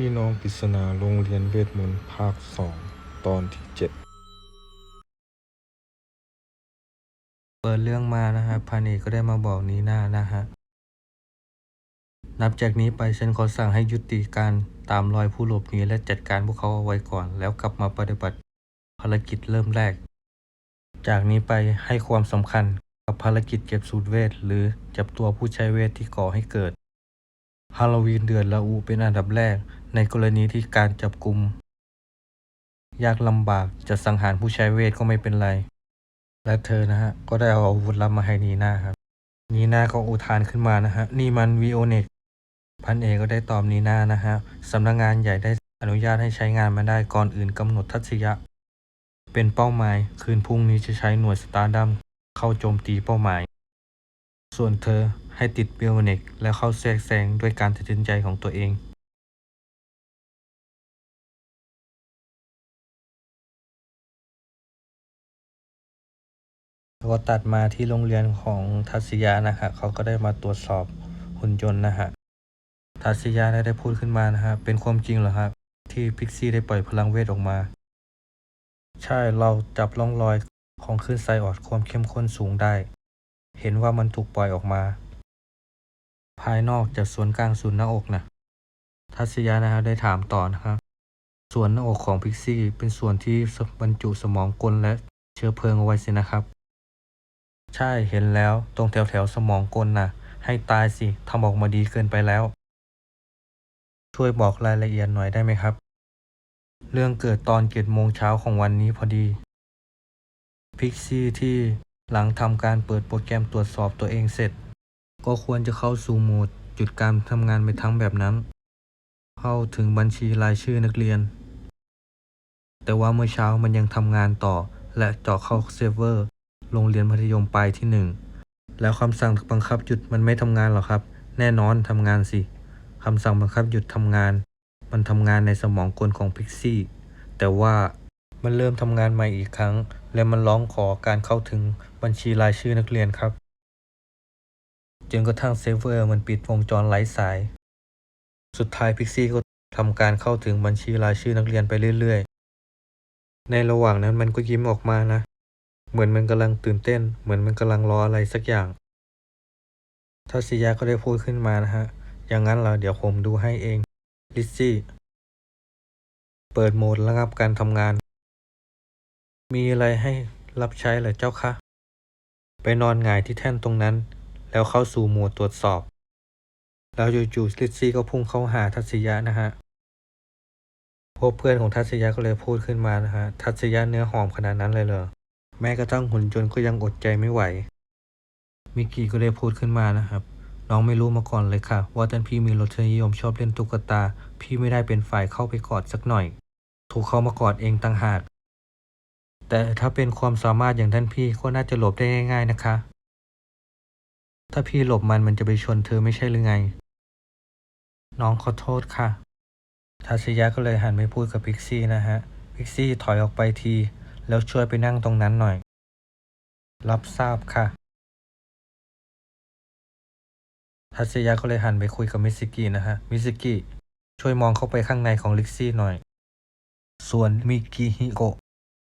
พี่น้องปริศนาโรงเรียนเวทมนต์ภาคสองตอนที่เจ็ดเปิดเรื่องมานะฮะพันเอกก็ได้มาบอกนีน่านะฮะ นับจากนี้ไปฉันขอสั่งให้ยุติการตามรอยผู้หลบหนีและจัดการพวกเขาเอาไว้ก่อน แล้วกลับมาปฏิบัติภารกิจเริ่มแรก จากนี้ไปให้ความสำคัญกับภารกิจเก็บสูตรเวท หรือจับตัวผู้ใช้เวทที่ก่อให้เกิดฮาโลวีนเดือดระอุเป็นอันดับแรก ในกรณีที่การจับกลุ่มยากลำบากจะสังหารผู้ใช้เวทก็ไม่เป็นไร และเธอนะฮะ ก็ได้เอาอาวุธลับมาให้นีนาครับ นีนาก็อุทานขึ้นมานะฮะ นี่มันวีโอเน็กพันเอกก็ได้ตอบนีนานะฮะสำนักงานใหญ่ได้อนุญาตให้ใช้งานมาได้ก่อนอื่นกำหนดทัศยะ เป็นเป้าหมายคืนพรุ่งนี้จะใช้หน่วยสตาร์ดัมเข้าโจมตีเป้าหมาย ส่วนเธอให้ติดวีโอเน็กและเข้าแทรกแซงด้วยการตัดสินใจของตัวเอง แล้วก็ตัดมาที่โรงเรียนของทัศยานะฮะเขาก็ได้มาตรวจสอบหุ่นยนต์นะฮะทัศยาได้ได้พูดขึ้นมานะฮะเป็นความจริงเหรอครับที่พิกซี่ได้ปล่อยพลังเวทออกมา ใช่เราจับร่องรอยของคลื่นไซออดความเข้มข้นสูงได้ เห็นว่ามันถูกปล่อยออกมา ภายนอกจากส่วนกลางศูนย์หน้าอกนะทัศยานะฮะได้ถามต่อนะครับส่วนหน้าอกของพิกซี่เป็นส่วนที่บรรจุสมองกลและเชื้อเพลิงเอาไว้สินะครับ ใช่เห็นแล้ว ตรงแถวแถวสมองกลน่ะ ให้ตายสิทำออกมาดีเกินไปแล้ว ช่วยบอกรายละเอียดหน่อยได้ไหมครับ เรื่องเกิดตอนเจ็ดโมงเช้าของวันนี้พอดีพิกซี่ที่หลังทำการเปิดโปรแกรมตรวจสอบตัวเองเสร็จ ก็ควรจะเข้าสู่โหมดหยุดการทำงานไปทั้งแบบนั้น เข้าถึงบัญชีรายชื่อนักเรียน แต่ว่าเมื่อเช้ามันยังทำงานต่อและเจาะเข้าเซิร์ฟเวอร์ โรงเรียนมัธยมปลายที่หนึ่งแล้วคำสั่งบังคับหยุดมันไม่ทำงานหรอครับ แน่นอนทำงานสิคำสั่งบังคับหยุดทำงาน มันทำงานในสมองกลของพิกซี่ แต่ว่ามันเริ่มทำงานใหม่อีกครั้ง และมันร้องขอการเข้าถึงบัญชีรายชื่อนักเรียนครับจนกระทั่งเซิร์ฟเวอร์มันปิดวงจรไร้สาย สุดท้ายพิกซี่ก็ทำการเข้าถึงบัญชีรายชื่อนักเรียนไปเรื่อยๆ ในระหว่างนั้นมันก็ยิ้มออกมานะ เหมือนมันกำลังตื่นเต้น เหมือนมันกำลังรออะไรสักอย่างทัศยาก็ได้พูดขึ้นมานะฮะ อย่างนั้นเรอเดี๋ยวผมดูให้เอง ลิซซี่ เปิดโหมดระงับการทำงาน มีอะไรให้รับใช้เหรอเจ้าคะ ไปนอนหงายที่แท่นตรงนั้น แล้วเข้าสู่โหมดตรวจสอบ แล้วจู่ๆลิซซี่ก็พุ่งเข้าหาทัศยะนะฮะพวกเพื่อนของทัศยะก็เลยพูดขึ้นมานะฮะ ทัศยะเนื้อหอมขนาดนั้นเลยเหรอ แม้กระทั่งหุ่นยนต์ก็ยังอดใจไม่ไหว มิกกี้ก็ได้พูดขึ้นมานะครับ น้องไม่รู้มาก่อนเลยค่ะ ว่าท่านพี่มีรสนิยมชอบเล่นตุ๊กตา พี่ไม่ได้เป็นฝ่ายเข้าไปกอดสักหน่อย ถูกเขามากอดเองต่างหาก แต่ถ้าเป็นความสามารถอย่างท่านพี่ก็น่าจะหลบได้ง่าย ๆนะคะ ถ้าพี่หลบมันมันจะไปชนเธอไม่ใช่หรือไง น้องขอโทษค่ะ ทัศยะก็เลยหันไปพูดกับพิกซี่นะฮะ พิกซี่ถอยออกไปที แล้วช่วยไปนั่งตรงนั้นหน่อย รับทราบค่ะทัศยะก็เลยหันไปคุยกับมิสกินะฮะ มิสกิช่วยมองเข้าไปข้างในของลิกซี่หน่อย ส่วนมิกิฮิโกะ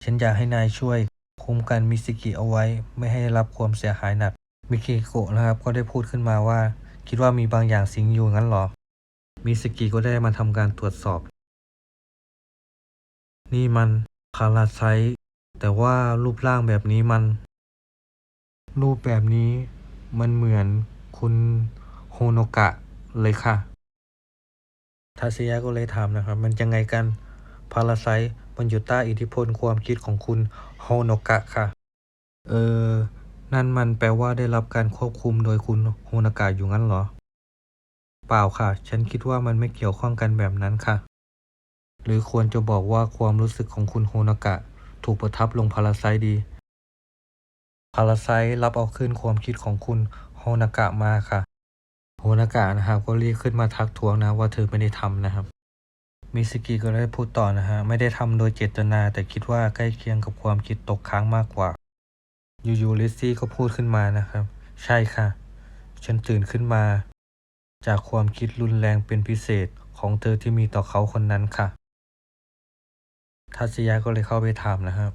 ฉันอยากให้นายช่วย คุ้มกันมิสกิเอาไว้ ไม่ให้รับความเสียหายหนัก มิกิฮิโกะนะครับ ก็ได้พูดขึ้นมาว่า คิดว่ามีบางอย่างสิงอยู่งั้นหรอ มิสกิก็ได้มาทำการตรวจสอบ นี่มันพาราไซ แต่ว่ารูปร่างแบบนี้มัน รูปแบบนี้มันเหมือนคุณโฮโนกะเลยค่ะ ทาเซียก็เลยถามนะครับ มันยังไงกันพาราไซมันอยู่ใต้อิทธิพลความคิดของคุณโฮโนกะค่ะ เออ นั่นมันแปลว่าได้รับการควบคุมโดยคุณโฮโนกะอยู่งั้นเหรอ เปล่าค่ะ ฉันคิดว่ามันไม่เกี่ยวข้องกันแบบนั้นค่ะ หรือควรจะบอกว่าความรู้สึกของคุณโฮนกะ ถูกประทับลงพาราไซดีพาราไซรับเอาขึ้นความคิดของคุณโฮนากะมาค่ะโฮนากะนะครับก็รีบขึ้นมาทักท้วงนะว่าเธอไม่ได้ทำนะครับมิสกิก็ได้พูดต่อนะฮะไม่ได้ทำโดยเจตนาแต่คิดว่าใกล้เคียงกับความคิดตกค้างมากกว่ายู่ๆลิซซี่ก็พูดขึ้นมานะครับ ใช่ค่ะ ฉันตื่นขึ้นมา จากความคิดรุนแรงเป็นพิเศษของเธอที่มีต่อเขาคนนั้นค่ะ ทัศยาก็เลยเข้าไปถามนะครับ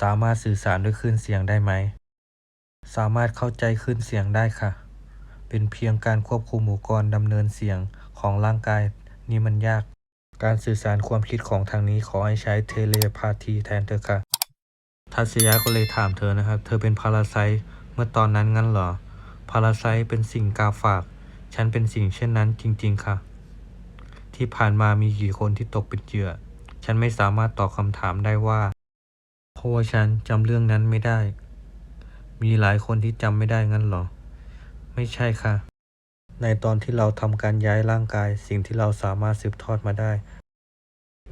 สามารถสื่อสารด้วยคลื่นเสียงได้ไหม สามารถเข้าใจคลื่นเสียงได้ค่ะ เป็นเพียงการควบคุมอุปกรณ์ดำเนินเสียงของร่างกายนี่มันยาก การสื่อสารความคิดของทางนี้ขอให้ใช้เทเลพาธีแทนเธอค่ะ ทัศยาก็เลยถามเธอนะครับ เธอเป็นพาราไซเมื่อตอนนั้นงั้นเหรอ พาราไซเป็นสิ่งกาฝาก ฉันเป็นสิ่งเช่นนั้นจริง ๆ ค่ะ ที่ผ่านมามีกี่คนที่ตกเป็นเหยื่อ ฉันไม่สามารถตอบคำถามได้ว่า เพราะว่าฉันจำเรื่องนั้นไม่ได้ มีหลายคนที่จำไม่ได้งั้นหรอ ไม่ใช่ค่ะ ในตอนที่เราทำการย้ายร่างกาย สิ่งที่เราสามารถสืบทอดมาได้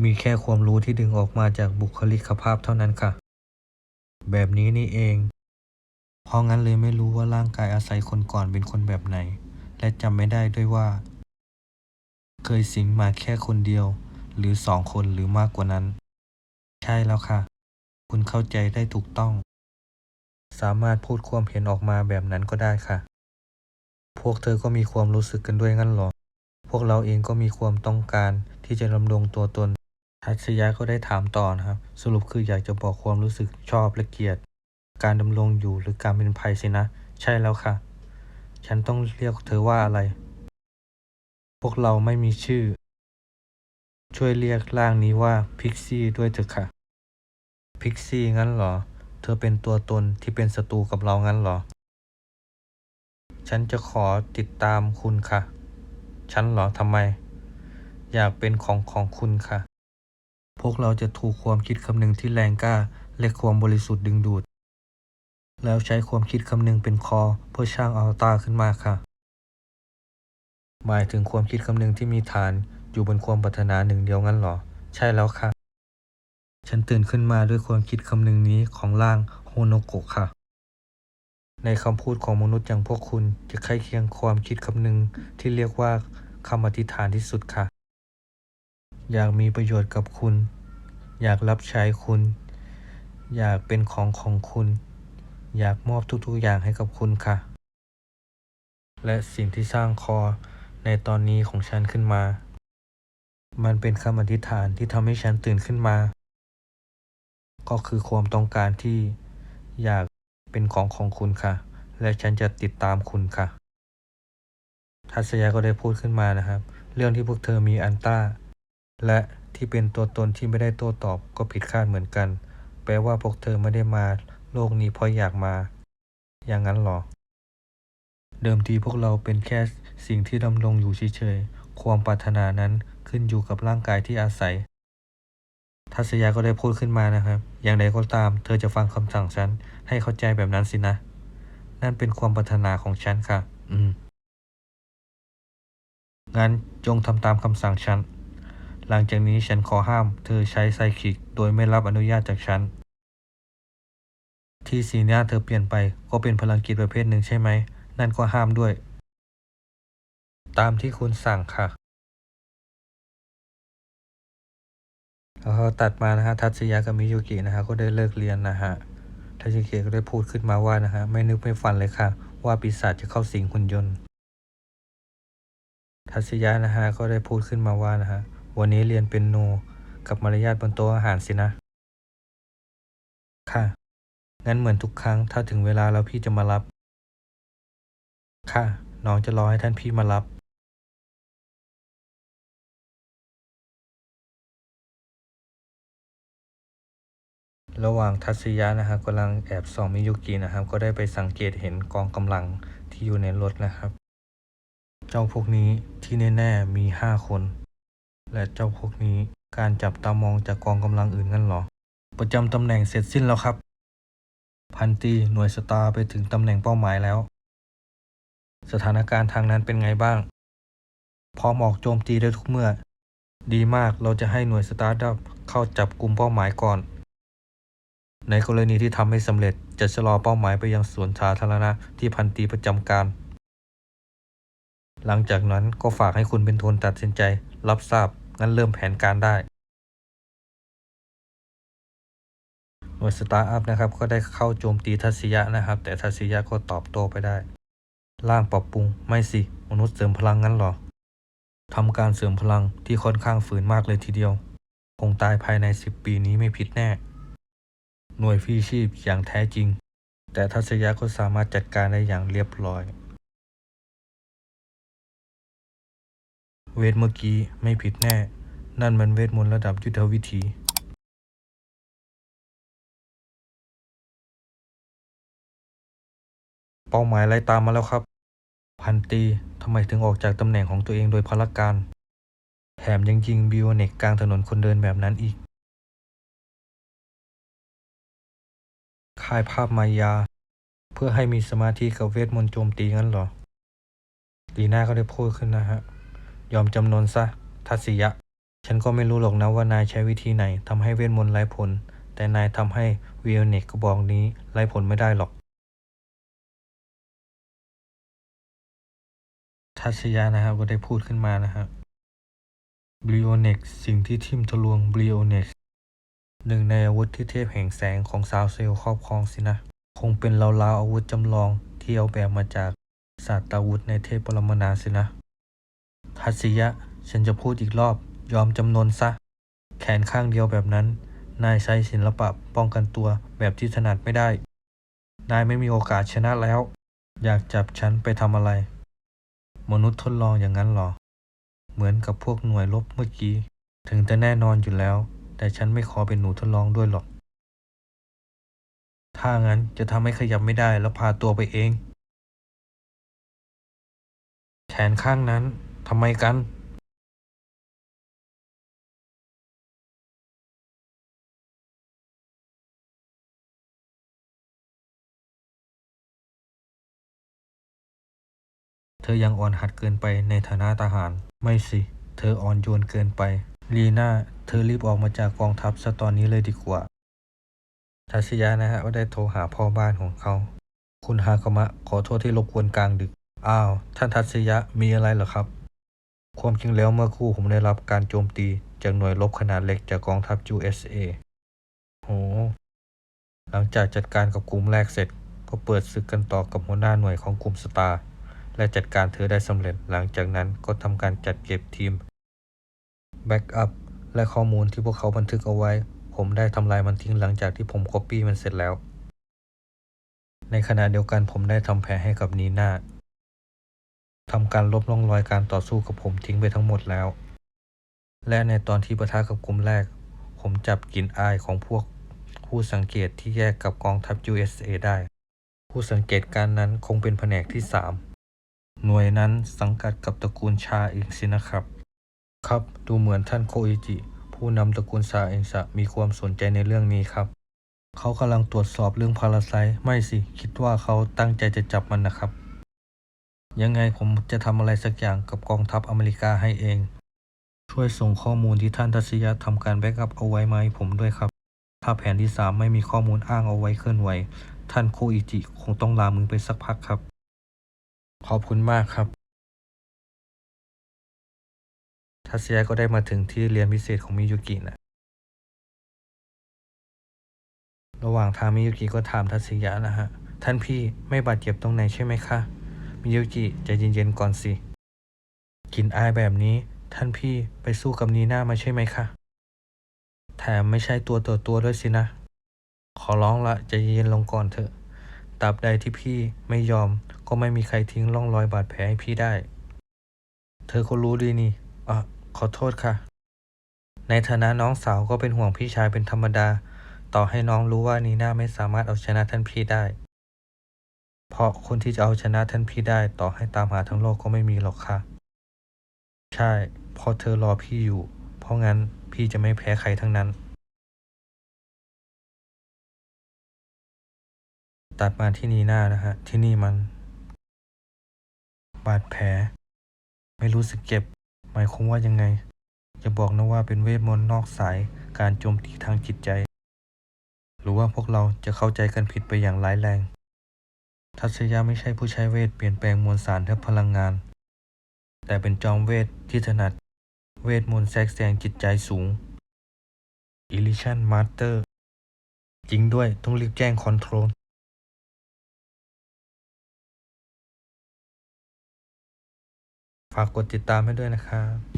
มีแค่ความรู้ที่ดึงออกมาจากบุคลิกภาพเท่านั้นค่ะ แบบนี้นี่เอง เพราะงั้นเลยไม่รู้ว่าร่างกายอาศัยคนก่อนเป็นคนแบบไหน และจำไม่ได้ด้วยว่า เคยสิงมาแค่คนเดียว หรือสองคนหรือมากกว่านั้น ใช่แล้วค่ะ คุณเข้าใจได้ถูกต้อง สามารถพูดความเห็นออกมาแบบนั้นก็ได้ค่ะ พวกเธอก็มีความรู้สึกกันด้วยงั้นหรอ พวกเราเองก็มีความต้องการที่จะดำรงตัวตนทัศยะก็ได้ถามต่อนะครับ สรุปคืออยากจะบอกความรู้สึกชอบและเกลียด การดำรงอยู่หรือการเป็นภัยสินะ ใช่แล้วค่ะ ฉันต้องเรียกเธอว่าอะไร พวกเราไม่มีชื่อ ช่วยเรียกร่างนี้ว่าพิกซี่ด้วยเถอะค่ะ พิกซี่งั้นเหรอ เธอเป็นตัวตนที่เป็นศัตรูกับเรางั้นเหรอ ฉันจะขอติดตามคุณค่ะ ฉันเหรอทำไม อยากเป็นของของคุณค่ะ พวกเราจะถูกความคิดคำนึงที่แรงกล้าและความบริสุทธิ์ดึงดูด แล้วใช้ความคิดคำนึงเป็นคอเพื่อสร้างอวตาขึ้นมาค่ะ หมายถึงความคิดคำนึงที่มีฐาน อยู่บนความปรารถนาหนึ่งเดียวงั้นเหรอ ใช่แล้วค่ะ ฉันตื่นขึ้นมาด้วยความคิดคำนึงนี้ของร่างโฮโนโกะค่ะ ในคำพูดของมนุษย์อย่างพวกคุณจะใกล้เคียงความคิดคำนึงที่เรียกว่าคำอธิษฐานที่สุดค่ะ อยากมีประโยชน์กับคุณ อยากรับใช้คุณ อยากเป็นของของคุณ อยากมอบทุกๆอย่างให้กับคุณค่ะ และสิ่งที่สร้างคอในตอนนี้ของฉันขึ้นมา มันเป็นคำอธิษฐานที่ทำให้ฉันตื่นขึ้นมา ก็คือความต้องการที่อยากเป็นของของคุณค่ะ และฉันจะติดตามคุณค่ะ ทัศยาก็ได้พูดขึ้นมานะครับ เรื่องที่พวกเธอมีอันต้า และที่เป็นตัวตนที่ไม่ได้โต้ตอบก็ผิดคาดเหมือนกัน แปลว่าพวกเธอไม่ได้มาโลกนี้เพราะอยากมา อย่างนั้นหรอ เดิมทีพวกเราเป็นแค่สิ่งที่ดำรงอยู่เฉยๆ ความปรารถนานั้นขึ้นอยู่กับร่างกายที่อาศัย ทัศยาก็ได้พูดขึ้นมานะครับ อย่างไรก็ตาม เธอจะฟังคำสั่งฉัน ให้เข้าใจแบบนั้นสินะ นั่นเป็นความปรารถนาของฉันค่ะ อืม งั้นจงทำตามคำสั่งฉัน หลังจากนี้ฉันขอห้าม เธอใช้ไซคิก โดยไม่รับอนุญาตจากฉัน ที่สีหน้าเธอเปลี่ยนไปก็เป็นพลังจิตประเภทหนึ่งใช่ไหม นั่นก็ห้ามด้วย ตามที่คุณสั่งค่ะแล้วก็ตัดมานะฮะทัตสยะกับมิยุกินะฮะก็ได้เลิกเรียนนะฮะทัตสึยะก็ได้พูดขึ้นมาว่านะฮะไม่นึกไม่ฝันเลยค่ะ ว่าปีศาจจะเข้าสิงหุ่นยนต์ ทัศยะนะฮะก็ได้พูดขึ้นมาว่านะฮะวันนี้เรียนเป็นโนกับมารยาทบนโต๊ะอาหารสินะ ค่ะ งั้นเหมือนทุกครั้งถ้าถึงเวลาแล้วพี่จะมารับ ค่ะ น้องจะรอให้ท่านพี่มารับ ระหว่างทัศยะนะครับกำลังแอบส่องมิยุกินะครับ ก็ได้ไปสังเกตเห็นกองกำลังที่อยู่ในรถนะครับ เจ้าพวกนี้ที่แน่ๆมีห้าคน และเจ้าพวกนี้การจับตามองจากกองกำลังอื่นกันหรอ ประจำตำแหน่งเสร็จสิ้นแล้วครับ พันตีหน่วยสตาร์ไปถึงตำแหน่งเป้าหมายแล้ว สถานการณ์ทางนั้นเป็นไงบ้าง พร้อมออกโจมตีได้ทุกเมื่อ ดีมากเราจะให้หน่วยสตาร์ดับเข้าจับกลุ่มเป้าหมายก่อน ในกรณีที่ทำไม่สำเร็จจะชะลอเป้าหมายไปยังสวนสาธารณะที่พันตีประจำการ หลังจากนั้นก็ฝากให้คุณเป็นโทนตัดสินใจ รับทราบ งั้นเริ่มแผนการได้ หน่วยสตาร์อัพนะครับก็ได้เข้าโจมตีทัศยะนะครับ แต่ทัศยะก็ตอบโต้ไปได้ร่างปรับปรุงไม่สิ มนุษย์เสริมพลังงั้นหรอทำการเสริมพลังที่ค่อนข้างฝืนมากเลยทีเดียว คงตายภายใน 10 ปีนี้ไม่ผิดแน่ หน่วยฟีชีพอย่างแท้จริง แต่ทัศยะก็สามารถจัดการได้อย่างเรียบร้อย เวทเมื่อกี้ไม่ผิดแน่ นั่นมันเวทมนต์ระดับยุทธวิธีเป้าหมายไล่ตามมาแล้วครับ พันตีทำไมถึงออกจากตำแหน่งของตัวเองโดยพลการ แถมยังยิงบิวเนกกลางถนนคนเดินแบบนั้นอีก ค่ายภาพมายา เพื่อให้มีสมาธิกับเวทมนต์โจมตีงั้นเหรอลีน่าก็ได้พูดขึ้นนะฮะ ยอมจำนนซะ ทัศยะ ฉันก็ไม่รู้หรอกนะว่านายใช้วิธีไหนทำให้เวทมนต์ไร้ผล แต่นายทำให้วิเอเนกกระบอกนี้ไร้ผลไม่ได้หรอก ทัศยะนะครับก็ได้พูดขึ้นมานะครับริโอเน็กสิ่งที่ทิมทะลวงบริโอเน็ก หนึ่งในอาวุธที่เทพแห่งแสงของซาวเซลครอบครองสินะ คงเป็นราวๆอาวุธจำลองที่เอาแบบมาจากศาสตราวุธในเทพปรมาณาสินะ ทัศยะ ฉันจะพูดอีกรอบ ยอมจำนนซะ แขนข้างเดียวแบบนั้น นายใช้ศิลปะป้องกันตัวแบบที่ถนัดไม่ได้ นายไม่มีโอกาสชนะแล้ว อยากจับฉันไปทำอะไร มนุษย์ทดลองอย่างนั้นหรอ เหมือนกับพวกหน่วยรบเมื่อกี้ ถึงจะแน่นอนอยู่แล้ว แต่ฉันไม่ขอเป็นหนูทดลองด้วยหรอก ถ้างั้นจะทำให้ขยับไม่ได้แล้วพาตัวไปเอง แขนข้างนั้นทำไมกัน เธอยังอ่อนหัดเกินไปในฐานะทหาร ไม่สิ เธออ่อนโยนเกินไป ลีน่า เธอรีบออกมาจากกองทัพซะตอนนี้เลยดีกว่า ทัศยะนะฮะก็ได้โทรหาพ่อบ้านของเขา คุณฮากามะขอโทษที่รบกวนกลางดึก อ้าว ท่านทัศยะมีอะไรเหรอครับ ความจริงแล้วเมื่อคู่ผมได้รับการโจมตีจากหน่วยรบขนาดเล็กจากกองทัพ USA โห หลังจากจัดการกับกลุ่มแรกเสร็จ ก็เปิดศึกกันต่อกับหัวหน้าหน่วยของกลุ่มสตาร์และจัดการเธอได้สำเร็จ หลังจากนั้นก็ทำการจัดเก็บทีมแบ็กอัพ และข้อมูลที่พวกเขาบันทึกเอาไว้ ผมได้ทำลายมันทิ้งหลังจากที่ผมก๊อปปี้มันเสร็จแล้ว ในขณะเดียวกันผมได้ทำแผลให้กับนีน่าทำการลบร่องรอยการต่อสู้กับผมทิ้งไปทั้งหมดแล้ว และในตอนที่ประทะกับกลุ่มแรก ผมจับกลิ่นอายของพวกผู้สังเกตที่แยกกับกองทัพ USA ได้ ผู้สังเกตการนั้นคงเป็นแผนกที่ 3 หน่วยนั้นสังกัดกับตระกูลชาเองสินะครับ ครับ ดูเหมือนท่านโคอิจิ ผู้นำตระกูลซาเองจะมีความสนใจในเรื่องนี้ครับ เขากำลังตรวจสอบเรื่องพาราไซไม่สิ คิดว่าเขาตั้งใจจะจับมันนะครับ ยังไงผมจะทำอะไรสักอย่างกับกองทัพอเมริกาให้เอง ช่วยส่งข้อมูลที่ท่านทัศยะทำการแบ็กอัพเอาไว้มาให้ผมด้วยครับ ถ้าแผนที่ 3 ไม่มีข้อมูลอ้างเอาไว้เคลื่อนไหว ท่านโคอิจิคงต้องลามือไปสักพักครับ ขอบคุณมากครับ ทัศยะก็ได้มาถึงที่เรียนพิเศษของมิยุกินะระหว่างทางมิยุกิก็ถามทัศยะนะฮะ ท่านพี่ไม่บาดเจ็บตรงไหนใช่ไหมคะ มิยุกิใจเย็นๆก่อนสิ กินอายแบบนี้ ท่านพี่ไปสู้กับนีน่ามาใช่ไหมคะ แถมไม่ใช่ตัวต่อตัวด้วยสินะ ขอร้องละใจเย็นลงก่อนเถอะตราบใดที่พี่ไม่ยอมก็ไม่มีใครทิ้งร่องรอยบาดแผลให้พี่ได้ เธอก็รู้ดีนี่อะ ขอโทษค่ะ ในฐานะน้องสาวก็เป็นห่วงพี่ชายเป็นธรรมดา ต่อให้น้องรู้ว่านีน่าไม่สามารถเอาชนะท่านพี่ได้ เพราะคนที่จะเอาชนะท่านพี่ได้ ต่อให้ตามหาทั้งโลกก็ไม่มีหรอกค่ะ ใช่เพราะเธอรอพี่อยู่ เพราะงั้นพี่จะไม่แพ้ใครทั้งนั้น ตัดมาที่นีน่านะฮะ ที่นี่มัน บาดแผล ไม่รู้สึกเจ็บ หมายความว่ายังไงจะบอกนะว่าเป็นเวทมนต์นอกสายการโจมตีทางจิตใจ หรือว่าพวกเราจะเข้าใจกันผิดไปอย่างร้ายแรง ทัศยะไม่ใช่ผู้ใช้เวทเปลี่ยนแปลงมวลสารและพลังงาน แต่เป็นจอมเวทที่ถนัด เวทมนต์แทรกแซงจิตใจสูง Illusion Master จริงด้วยต้องรีบแจ้งคอนโทรล ฝากกดติดตามให้ด้วยนะครับ